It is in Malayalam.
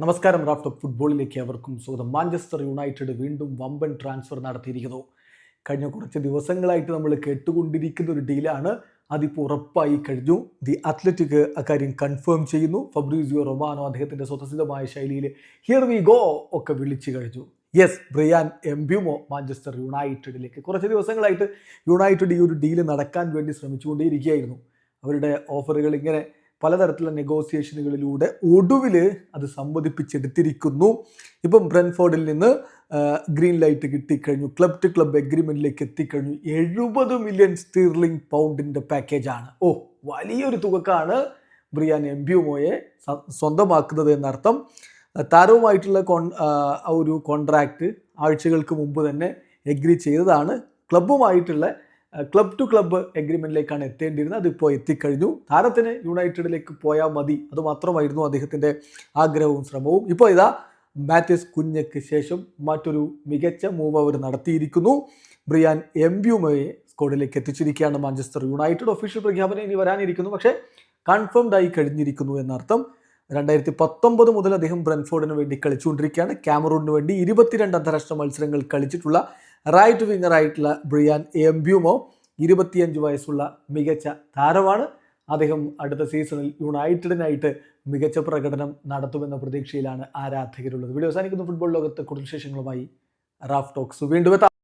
നമസ്കാരം റാഫ്റ്റ് ഫുട്ബോളിലേക്ക് അവർക്കും സ്വാഗതം. മാഞ്ചസ്റ്റർ യുണൈറ്റഡ് വീണ്ടും വമ്പൻ ട്രാൻസ്ഫർ നടത്തിയിരിക്കുന്നു. കഴിഞ്ഞ കുറച്ച് ദിവസങ്ങളായിട്ട് നമ്മൾ കേട്ടുകൊണ്ടിരിക്കുന്ന ഒരു ഡീലാണ്. അതിപ്പോൾ ഉറപ്പായി കഴിഞ്ഞു. ദി അത്ലറ്റിക് അക്കാര്യം കൺഫേം ചെയ്യുന്നു. ഫബ്രീസിയോ റൊമാനോ അദ്ദേഹത്തിന്റെ സ്വതസിദ്ധമായ ശൈലിയിൽ ഹിയർ വി ഗോ ഒക്കെ വിളിച്ചു കഴിഞ്ഞു. യെസ് ബ്രിയാൻ എംബ്യൂമോ മാഞ്ചസ്റ്റർ യുണൈറ്റഡിലേക്ക്. കുറച്ച് ദിവസങ്ങളായിട്ട് യുണൈറ്റഡ് ഈ ഒരു ഡീൽ നടക്കാൻ വേണ്ടി ശ്രമിച്ചുകൊണ്ടേയിരിക്കുകയായിരുന്നു. അവരുടെ ഓഫറുകൾ ഇങ്ങനെ പലതരത്തിലുള്ള നെഗോസിയേഷനുകളിലൂടെ ഒടുവിൽ അത് സമ്മതിപ്പിച്ചെടുത്തിരിക്കുന്നു ഇപ്പം ബ്രൻഫോർഡിൽ നിന്ന് ഗ്രീൻ ലൈറ്റ് കിട്ടിക്കഴിഞ്ഞു ക്ലബ് ടു ക്ലബ് എഗ്രിമെന്റിലേക്ക് എത്തിക്കഴിഞ്ഞു എഴുപത് മില്യൺ സ്റ്റീർലിംഗ് പൗണ്ടിന്റെ പാക്കേജാണ്. ഓ വലിയൊരു തുകക്കാണ് ബ്രിയാൻ എംബ്യൂമോയെ മോയെ സ്വന്തമാക്കുന്നത് എന്നർത്ഥം. താരവുമായിട്ടുള്ള കോൺ ഒരു കോൺട്രാക്റ്റ് ആഴ്ചകൾക്ക് മുമ്പ് തന്നെ എഗ്രി ചെയ്തതാണ്. ക്ലബ്ബുമായിട്ടുള്ള ക്ലബ് ടു ക്ലബ്ബ് എഗ്രിമെന്റിലേക്കാണ് എത്തേണ്ടിയിരുന്നത്. അതിപ്പോൾ എത്തിക്കഴിഞ്ഞു. താരത്തിന് യുണൈറ്റഡിലേക്ക് പോയാൽ മതി. അതുമാത്രമായിരുന്നു അദ്ദേഹത്തിന്റെ ആഗ്രഹവും ശ്രമവും. ഇപ്പോൾ ഇതാ മാത്യസ് കുഞ്ഞയ്ക്ക് ശേഷം മറ്റൊരു മികച്ച മൂവ് അവർ നടത്തിയിരിക്കുന്നു. ബ്രിയാൻ എംബ്യൂമയെ സ്കോഡിലേക്ക് എത്തിച്ചിരിക്കുകയാണ് മാഞ്ചസ്റ്റർ യുണൈറ്റഡ്. ഒഫീഷ്യൽ പ്രഖ്യാപനം ഇനി വരാനിരിക്കുന്നു. പക്ഷേ കൺഫേംഡ് ആയി കഴിഞ്ഞിരിക്കുന്നു എന്നർത്ഥം. രണ്ടായിരത്തി പത്തൊമ്പത് മുതൽ അദ്ദേഹം ബ്രൻഫോർഡിന് വേണ്ടി കളിച്ചുകൊണ്ടിരിക്കുകയാണ്. ക്യാമറൂണിന് വേണ്ടി ഇരുപത്തിരണ്ട് അന്താരാഷ്ട്ര മത്സരങ്ങൾ കളിച്ചിട്ടുള്ള റൈറ്റ് വിങ്ങർ ആയിട്ടുള്ള ബ്രിയാൻ എംബ്യൂമോ ഇരുപത്തിയഞ്ച് വയസ്സുള്ള മികച്ച താരമാണ്. അദ്ദേഹം അടുത്ത സീസണിൽ യുണൈറ്റഡിനായിട്ട് മികച്ച പ്രകടനം നടത്തുമെന്ന പ്രതീക്ഷയിലാണ് ആരാധകരുള്ളത്. വീഡിയോ അവസാനിക്കുന്ന. ഫുട്ബോൾ ലോകത്തെ കൂടുതൽ വിശേഷങ്ങളുമായി റാഫ് ടോക്സ് വീണ്ടും